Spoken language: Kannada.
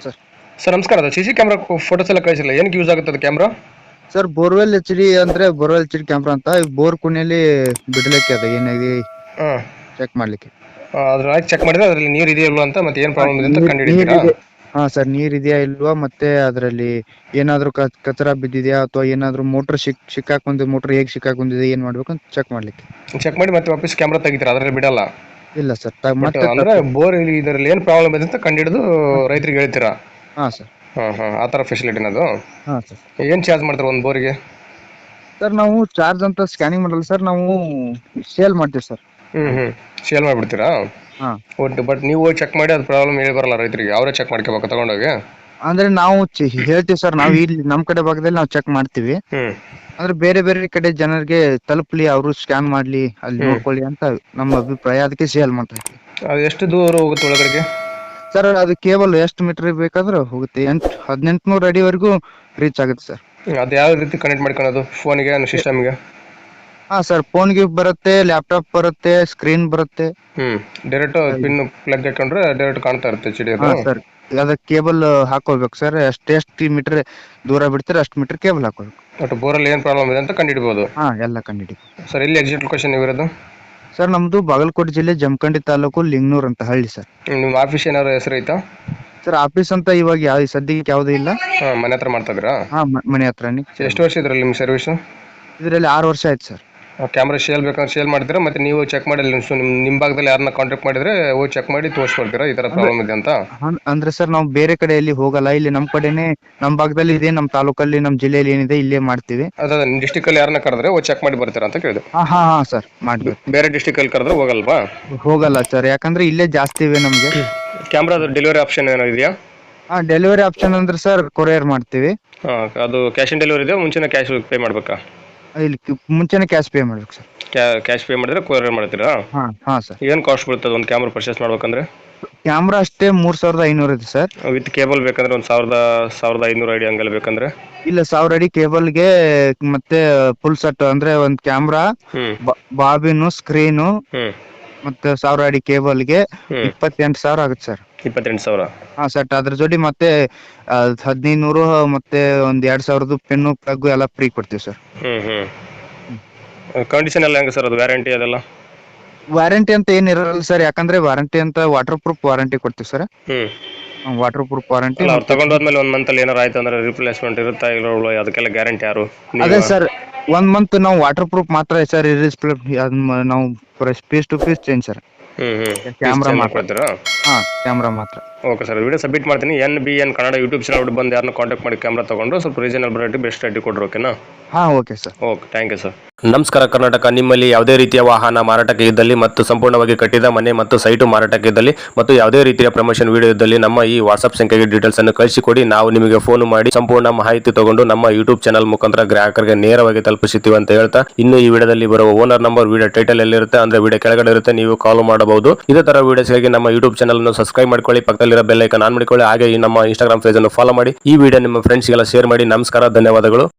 ಸರ್. ಸರ್ ನಮಸ್ಕಾರ. ಅದು ಸಿ ಸಿ ಕ್ಯಾಮ್ರಾ ಫೋಟೋಸ್ ಎಲ್ಲ ಕಳಿಸಿಲ್ಲ. ಏನಕ್ಕೆ ಯೂಸ್ ಆಗುತ್ತೆ ಅದು camera? Sir borewell H D ಅಂದ್ರೆ ಬೋರ್ವೆಲ್ ಎಚ್ ಡಿ ಕ್ಯಾಮ್ರಾ ಅಂತ. ಈ ಬೋರ್ ಕುಣಿಯಲ್ಲಿ ಬಿಡಲಿಕ್ಕೆ ಅದು ಏನಾಗಿ ಹಾಂ. ಚೆಕ್ ಮಾಡ್ಲಿಕ್ಕೆ. ಅದ್ರಾಗ ಚೆಕ್ ಮಾಡಿದ್ರೆ ಅದರಲ್ಲಿ ನೀರು ಇದೆಯಾ ಇಲ್ವಾ ಅಂತ ಮತ್ತೆ ಏನು ಪ್ರಾಬ್ಲಮ್ ಇದೆ ಅಂತ ಕಂಡುಹಿಡಿತೀರಾ? ಹಾ ಸರ್ ನೀರು ಇದೆಯಾ ಇಲ್ವಾ ಮತ್ತೆ ಅದರಲ್ಲಿ ಏನಾದ್ರೂ ಕ- ಕಚರ ಬಿದ್ದಿದ್ಯಾ ಅಥವಾ ಏನಾದ್ರೂ ಮೋಟರ್ ಸಿಕ್ ಸಿಕ್ಕಾಕೊಂಡಿದೆ ಮೋಟರ್ ಹೇಗ್ ಸಿಕ್ಕಾಕೊಂಡಿದೆ ಏನ್ ಮಾಡ್ಬೇಕು ಅಂತ ಚೆಕ್ ಮಾಡ್ಲಿಕ್ಕೆ. ಚೆಕ್ ಮಾಡಿ ಮತ್ತೆ ವಾಪಸ್ ಕ್ಯಾಮ್ರಾ ತೆಗಿತೀರಾ? ಅದರಲ್ಲಿ ಬಿಡಲ್ಲ. ಇಲ್ಲ ಸರ್ ಮತ್ತೆ ಅಂದ್ರೆ ಬೋರ್ ಇದರಲ್ಲಿ ಏನು ಪ್ರಾಬ್ಲಮ್ ಇದೆ ಅಂತ ಕಂಡುಹಿಡಿದು ರೈತರಿಗೆ ಹೇಳ್ತೀರಾ? ಹಾ ಸರ್. ಹಾಂ ಹಾಂ. ಆ ಥರ ಫೆಸಿಲಿಟಿನ ಅದು ಹಾ ಸರ್. ಏನು ಚಾರ್ಜ್ ಮಾಡ್ತಾರೆ ಒಂದು ಬೋರಿಗೆ? ಸರ್ ನಾವು ಚಾರ್ಜ್ ಅಂತ ಸ್ಕ್ಯಾನಿಂಗ್ ಮಾಡಲ್ಲ ಸರ್ ನಾವು ಸೇಲ್ ಮಾಡ್ತೀವಿ ಸರ್. ಹ್ಞೂ ಹ್ಞೂ ಸೇಲ್ ಮಾಡಿಬಿಡ್ತೀರಾ? ಹಾ. ಒಟ್ಟು ಬಟ್ ನೀವು ಚೆಕ್ ಮಾಡಿ ಅದು ಪ್ರಾಬ್ಲಮ್ ಹೇಳಿ ಬರಲ್ಲ ರೈತರಿಗೆ. ಅವರೇ ಚೆಕ್ ಮಾಡ್ಕೋಬೇಕು ತಗೊಂಡೋಗಿ. ಅಂದ್ರೆ ನಾವು ಚಿ- ಹೇಳ್ತೀವಿ ಸರ್ ನಾವು ಇಲ್ಲಿ ನಮ್ ಕಡೆ ಭಾಗದಲ್ಲಿ ನಾವು ಚೆಕ್ ಮಾಡ್ತೀವಿ. ಹ್ಮ್. ಅಂದ್ರೆ ಬೇರೆ ಬೇರೆ ಕಡೆ ಜನರಿಗೆ ತಲುಪ್ಲಿ ಅವರು ಸ್ಕ್ಯಾನ್ ಮಾಡ್ಲಿ ಅಲ್ಲಿ ನೋಡ್ಕೊಳ್ಳಿ ಅಂತ ನಮ್ಮ ಅಭಿಪ್ರಾಯ. ಅದಕ್ಕೆ ಸೇಲ್ ಮಾಡ್ತಾ ಇದ್ವಿ. ಅದು ಎಷ್ಟು ದೂರ ಹೋಗುತ್ತೆ ಒಳಗಡೆ ಸರ್ ಅದು ಕೇಬಲ್ ಎಷ್ಟು ಮೀಟರ್ ಬೇಕಾದ್ರೂ ಹೋಗುತ್ತೆ. ಎಂಟು ಹದಿನೆಂಟು ನೂರು ಅಡಿವರೆಗೂ ರೀಚ್ ಆಗುತ್ತೆ ಸರ್ ಅದು ಯಾವ ರೀತಿ ಕನೆಕ್ಟ್ ಮಾಡ್ಕೊಳೋದು ಫೋನಿಗೆ ಸಿಸ್ಟಮ್ಗೆ ಹಾ ಸರ್ ಫೋನ್ ಗಿಫ್ಟ್ ಬರುತ್ತೆ ಲ್ಯಾಪ್ಟಾಪ್ ಬರುತ್ತೆ ಸ್ಕ್ರೀನ್ ಬರುತ್ತೆ. ಹ್ಮ್ ಡೈರೆಕ್ಟ್ ಪಿನ್ ಪ್ಲಗ್ ಹಾಕೊಂಡ್ರೆ ಡೈರೆಕ್ಟ್ ಕಾಣ್ತಾ ಇರುತ್ತೆ ಚಿಡಿ ಹಾ ಅದು ಸರ್ ಅದಕ್ಕೆ ಕೇಬಲ್ ಹಾಕೋಬೇಕು ಸರ್ ಎಷ್ಟು ಎಷ್ಟು ಮೀಟರ್ ದೂರ ಬಿಡ್ತೀರ ಅಷ್ಟು ಮೀಟರ್ ಕೇಬಲ್ ಹಾಕೋಬೇಕು. ಒಟ್ಟು ಬೋರಲ್ಲಿ ಏನು ಪ್ರಾಬ್ಲಮ್ ಇದೆ ಅಂತ ಕಂಡುಹಿಡ್ಬೋದು. ಹಾ ಎಲ್ಲ ಕಂಡಿಡಿ ಸರ್ ಎಲ್ಲಿ ಎಕ್ಸಿಟ್ ಲೊಕೇಶನ್ ಇರೋದು? ಸರ್ ನಮ್ದು ಬಾಗಲಕೋಟೆ ಜಿಲ್ಲೆ ಜಮಖಂಡಿ ತಾಲೂಕು ಲಿಂಗನೂರ್ ಅಂತ ಹಳ್ಳಿ ಸರ್. ನಿಮ್ಮ ಆಫೀಸ್ ಏನಾದ್ರು ಹೆಸರು ಐತಾ? ಸರ್ ಆಫೀಸ್ ಅಂತ ಇವಾಗ ಯಾವ ಸದ್ಯಕ್ಕೆ ಯಾವ್ದು ಇಲ್ಲ. ಹಾಂ ಮನೆ ಹತ್ರ ಮಾಡ್ತಾ ಇದ್ದೀರಾ? ಹಾ ಮ- ಮನೆ ಹತ್ರನೇ. ಎಷ್ಟು ವರ್ಷ ಇದ್ರಲ್ಲಿ ನಿಮ್ಮ ಸರ್ವಿಸ್ ಇದರಲ್ಲಿ ಆರು ವರ್ಷ ಆಯ್ತು ಸರ್. ಕ್ಯಾಮ್ರಾ ಶೇಲ್ ಬೇಕಂದ್ರೆ ಶೇಲ್ ಮಾಡ್ತೀರಾ ಮತ್ತೆ ನೀವು ಚೆಕ್ ಮಾಡಿ ನಿಮ್ ನಿಮ್ಮ ನಿಮ್ಮ ಭಾಗದಲ್ಲಿ ಯಾರನ್ನ ಕಾಂಟ್ಯಾಕ್ಟ್ ಮಾಡಿದ್ರೆ ಹೋಗಿ ಚೆಕ್ ಮಾಡಿ ತೋರಿಸ್ಕೊಡ್ತೀರಾ? ಈ ತರ ಪ್ರಾಬ್ಲಮ್ ಇದೆ ಅಂತ? ಹನ್- ಅಂದ್ರೆ ಸರ್ ನಾವು ಬೇರೆ ಕಡೆ ಎಲ್ಲಿ ಹೋಗಲ್ಲ. ಇಲ್ಲಿ ನಮ್ ಕಡೆನೆ ನಮ್ ಭಾಗದಲ್ಲಿ ಇದೆ ನಮ್ ತಾಲೂಕಲ್ಲಿ ನಮ್ ಜಿಲ್ಲೆಯಲ್ಲಿ ಏನಿದೆ ಇಲ್ಲೇ ಮಾಡ್ತೀವಿ. ಅದ ನಿಮ್ಮ ಡಿಸ್ಟಿಕಲ್ಲಿ ಯಾರನ್ನ ಕರೆದ್ರೆ ಹೋಗಿ ಚೆಕ್ ಮಾಡಿ ಬರ್ತೀರಾ ಅಂತ ಕೇಳಿದ್ರು ಹಾ ಹಾ ಹಾ ಸರ್ ಮಾಡ್ಬೇಕು ಬೇರೆ ಡಿಸ್ಟಿಕಲ್ಲಿ ಕರೆದ್ರೆ ಹೋಗಲ್ವಾ? ಹೋಗಲ್ಲ ಸರ್ ಯಾಕಂದ್ರೆ ಇಲ್ಲೇ ಜಾಸ್ತಿ ಇವೆ ನಮ್ಗೆ. ಕ್ಯಾಮ್ರಾದ ಡೆಲಿವರಿ ಆಪ್ಷನ್ ಏನೋ ಇದೆಯಾ? ಹಾ ಡೆಲಿವರಿ ಆಪ್ಷನ್ ಅಂದ್ರೆ ಸರ್ ಕೊರಿಯರ್ ಮಾಡ್ತೀವಿ. ಹಾಂ ಅದು ಕ್ಯಾಶ್ ಆನ್ ಡೆಲಿವರಿ ಇದೆಯಾ? ಮುಂಚೆನೇ ಕ್ಯಾಶ್ ಪೇ ಮಾಡಬೇಕಾ? ಇಲ್ಲಿ ಕಿ- ಮುಂಚೆನೆ ಕ್ಯಾಶ್ ಪೇ ಮಾಡ್ಬೇಕು ಸರ್ ಕ್ಯಾಶ್ ಪೇ ಮಾಡಿದ್ರೆ ಕೊರಿಯರ್ ಮಾಡ್ತೀರಾ? ಹಾ ಹಾ ಸರ್ ಏನು ಕಾಸ್ಟ್ ಬೀಳ್ತದೆ ಒಂದು ಕ್ಯಾಮ್ರಾ ಪರ್ಚೇಸ್ ಮಾಡ್ಬೇಕಂದ್ರೆ? ಕ್ಯಾಮ್ರಾ ಅಷ್ಟೇ ಮೂರ್ ಸಾವಿರದ ಐನೂರು ಇದೆ ಸರ್ ವಿತ್ ಕೇಬಲ್ ಬೇಕಂದ್ರೆ ಒಂದು ಸಾವಿರದ ಸಾವಿರದ ಐನೂರು ಐಡಿ ಹಂಗೆಲ್ಲ ಬೇಕಂದ್ರೆ? ಇಲ್ಲ ಸಾವಿರ ಅಡಿ ಕೇಬಲ್ಗೆ ಮತ್ತೆ ಫುಲ್ ಸೆಟ್ ಅಂದ್ರೆ ಒಂದು ಕ್ಯಾಮ್ರಾ ಹ್ಞೂ ಬಾಬಿನು ಸ್ಕ್ರೀನು ಹ್ಞೂ ಮತ್ತೆ ಸಾವಿರ ಅಡಿ ಕೇಬಲ್ಗೆ ಹ್ಮ್. ಇಪ್ಪತ್ತೆಂಟು ಸಾವಿರ ಆಗುತ್ತೆ ಸರ್. ಇಪ್ಪತ್ತೆಂಟು ಸಾವಿರ? ಹಾ ಸರ್ ಅದ್ರ ಜೋಡಿ ಮತ್ತೆ ಹದಿನೈದು ನೂರು ಮತ್ತೆ ಒಂದ್ ಎರಡ್ ಸಾವಿರದ್ದು ಪೆನ್ನು ಪ್ಲಗ್ ಎಲ್ಲ ಫ್ರೀ ಕೊಡ್ತೀವಿ ಸರ್. ಹ್ಞೂ ಹ್ಞೂ ಕಂಡೀಷನ್ ಎಲ್ಲ ಹೆಂಗೆ ಸರ್ ಅದು ವ್ಯಾರಂಟಿ ಅದೆಲ್ಲ? ವಾರಂಟಿ ಅಂತ ಏನಿರಲ್ಲ ಸರ್ ಯಾಕಂದ್ರೆ ವಾರಂಟಿ ಅಂತ ವಾಟರ್ ಪ್ರೂಫ್ ವಾರಂಟಿ ಕೊಡ್ತೀವಿ ಸರ್. ಹ್ಞೂ ವಾಟರ್ ಪ್ರೂಫ್ ವಾರಂಟಿ ಅಲ್ಲ ಅವ್ರು ತಗೊಂಡೋದ್ಮೇಲೆ ಒಂದು ಮಂತಲ್ಲಿ ಏನಾರು ಆಯ್ತು ಅಂದ್ರೆ ರಿಪ್ಲೇಸ್ಮೆಂಟ್ ಇರುತ್ತಾ ಇಲ್ಲ ಅದಕ್ಕೆಲ್ಲ ಗ್ಯಾರಂಟಿ ಯಾರು? ಅದೇ ಸರ್ ಒಂದ್ ಮಂತ್ ನಾವು ವಾಟರ್ ಪ್ರೂಫ್ ಮಾತ್ರ ಸರ್ ಇರಿಸ್ಪ್ಲೇ ನಾವು piece to piece change sir camera ಮಾತ್ರ. ಹಾ ಕ್ಯಾಮ್ರಾ ಮಾತ್ರ. ಓಕೆ ಸರ್ ವಿಡಿಯೋ ಸಬ್ಮಿಟ್ ಮಾಡ್ತೀನಿ. N B N Kannada YouTube channel ಬಂದು ಯಾರನ್ನ ಕಾಂಟ್ಯಾಕ್ಟ್ ಮಾಡಿ ಕ್ಯಾಮ್ರಾ ತಗೊಂಡು ಸ್ವಲ್ಪ ರೀಸನಲ್ ರೇಟ್ ಬೆಸ್ಟ್ ರೇಟ್ ಕೊಡ್ರಿ ಓಕೆನಾ ಹಾ okay sir okay thank you sir ನಮಸ್ಕಾರ ಕರ್ನಾಟಕ ನಿಮ್ಮಲ್ಲಿ ಯಾವುದೇ ರೀತಿಯ ವಾಹನ ಮಾರಾಟಕ್ಕೆ ಇದ್ದಲ್ಲಿ ಮತ್ತು ಸಂಪೂರ್ಣವಾಗಿ ಕಟ್ಟಿದ ಮನೆ ಮತ್ತು ಸೈಟು ಮಾರಾಟಕ್ಕೆ ಇದ್ದಲ್ಲಿ ಮತ್ತು ಯಾವುದೇ ರೀತಿಯ ಪ್ರಮೋಷನ್ ವಿಡಿಯೋ ಇದ್ದಲ್ಲಿ ನಮ್ಮ ಈ ವಾಟ್ಸ್ಆಪ್ ಸಂಖ್ಯೆಗೆ ಡೀಟೇಲ್ಸ್ ಅನ್ನು ಕಳಿಸಿಕೊಡಿ. ನಾವು ನಿಮಗೆ ಫೋನ್ ಮಾಡಿ ಸಂಪೂರ್ಣ ಮಾಹಿತಿ ತಗೊಂಡು ನಮ್ಮ ಯೂಟ್ಯೂಬ್ ಚಾನಲ್ ಮುಖಾಂತರ ಗ್ರಾಹಕರಿಗೆ ನೇರವಾಗಿ ತಲುಪಿಸುತ್ತೀವಿ ಅಂತ ಹೇಳ್ತಾ ಇನ್ನು ಈ ವಿಡಿಯೋದಲ್ಲಿ ಬರುವ ಓನರ್ ನಂಬರ್ ವಿಡಿಯೋ ಟೈಟಲ್ ಎಲ್ಲಿರುತ್ತೆ ಅಂದ್ರೆ ವಿಡಿಯೋ ಕೆಳಗಡೆ ಇರುತ್ತೆ ನೀವು ಕಾಲ್ ಮಾಡಬಹುದು. ಇದೇ ತರ ವಿಡಿಯೋಸ್ಗಾಗಿ ನಮ್ಮ ಯೂಟ್ಯೂಬ್ ಚಾನಲ್ ಅನ್ನು ಸಬ್ಸ್ಕ್ರೈಬ್ ಮಾಡ್ಕೊಳ್ಳಿ. ಪಕ್ಕದಲ್ಲಿರೋ ಬೆಲ್ ಐಕಾನ್ ಆನ್ ಮಾಡಿಕೊಳ್ಳಿ. ಹಾಗೆ ಈ ನಮ್ಮ ಇನ್ಸ್ಟಾಗ್ರಾಮ್ ಪೇಜ್ ಅನ್ನು ಫಾಲೋ ಮಾಡಿ. ಈ ವಿಡಿಯೋ ನಿಮ್ಮ ಫ್ರೆಂಡ್ಸ್ಗೆಲ್ಲ ಶೇರ್ ಮಾಡಿ. ನಮಸ್ಕಾರ, ಧನ್ಯವಾದಗಳು.